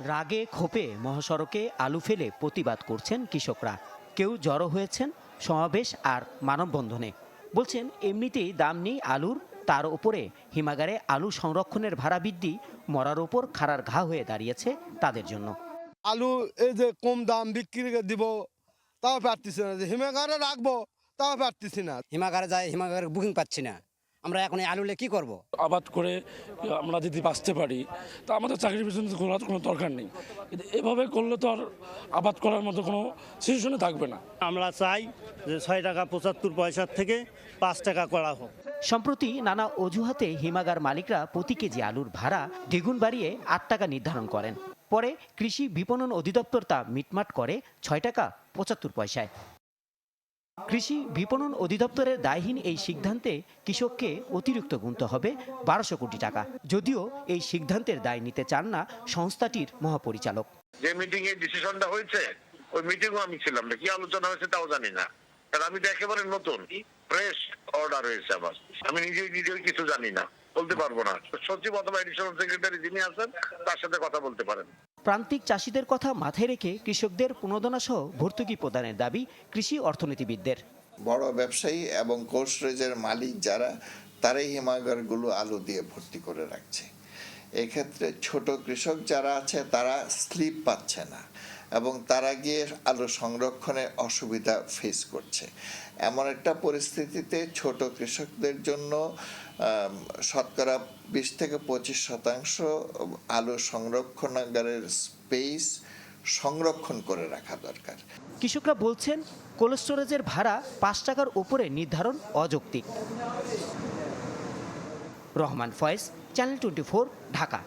রাগে ক্ষোভে মহাসড়কে আলু ফেলে প্রতিবাদ করছেন কৃষকরা। কেউ জড়ো হয়েছেন সমাবেশ আর মানববন্ধনে। বলছেন এমনিতেই দাম নেই আলুর তার ওপরে হিমাগারে আলু সংরক্ষণের ভাড়া বৃদ্ধি মরার ওপর খাড়ার ঘা হয়ে দাঁড়িয়েছে তাদের জন্য। আলু এই যে কম দাম বিক্রি করে দিব তাও পারতেছি না। যে হিমাগারে রাখব তাও পারতেছি না। হিমাগারে যায় হিমাগারে বুকিং পাচ্ছি না। আমরা এখন এই আলুলে কি করব। আবাদ করে আমরা যদি বাঁচতে পারি তা আমাদের চাকরির পিছনে ঘোরার কোনো দরকার নেই। কিন্তু এভাবে করলে তো আর আবাদ করার মতো কোনো সিচুয়েশনে থাকবে না। আমরা চাই যে ছয় টাকা পঁচাত্তর পয়সার থেকে পাঁচ টাকা করা হোক। সম্প্রতি নানা অজুহাতে হিমাগার মালিকরা প্রতি কেজি আলুর ভাড়া দ্বিগুণ বাড়িয়ে আট টাকা নির্ধারণ করেন। পরে কৃষি বিপণন অধিদপ্তর তা মিটমাট করে ছয় টাকা পঁচাত্তর পয়সায়। কৃষি বিপণন অধিদপ্তরের দায়হীন এই সিদ্ধান্তে কৃষককে অতিরিক্ত গুনতে হবে বারোশো কোটি টাকা। যদিও এই সিদ্ধান্তের দায় নিতে চান না সংস্থাটির মহাপরিচালক। যে মিটিং এ ডিসিশনটা হয়েছে, ওই মিটিং আমি ছিলাম না। কি আলোচনা হয়েছে তাও জানি না। আমি তো একেবারে নতুন। ফ্রেশ অর্ডার হয়েছে আমার। আমি নিজেই নিজেই কিছু জানি না। বলতে পারব না। সচিব অথবা এডিশনাল সেক্রেটারি যিনি আছেন তার সাথে কথা বলতে পারেন। প্রান্তিক চাষিদের কথা মাথায় রেখে কৃষকদের প্রণোদনা সহ ভর্তুকি প্রদানের দাবি কৃষি অর্থনীতিবিদদের। বড় ব্যবসায়ী এবং কোল্ড স্টোরেজের মালিক যারা তারাই হিমাগারগুলো আলু দিয়ে ভর্তি করে রাখছে। এক্ষেত্রে ছোট কৃষক যারা আছে তারা স্লিপ পাচ্ছে না। এবং তারা গিয়ে আলু সংরক্ষণে অসুবিধা ফেস করছে। এমন একটা পরিস্থিতিতে ছোট কৃষকদের জন্য শতকরা বিশ থেকে পঁচিশ শতাংশ আলু সংরক্ষণাগারের স্পেস সংরক্ষণ করে রাখা দরকার। কৃষকরা বলছেন কোল্ড স্টোরেজের ভাড়া পাঁচ টাকার উপরে নির্ধারণ অযৌক্তিক। Rahman Faiz, channel twenty Dhaka.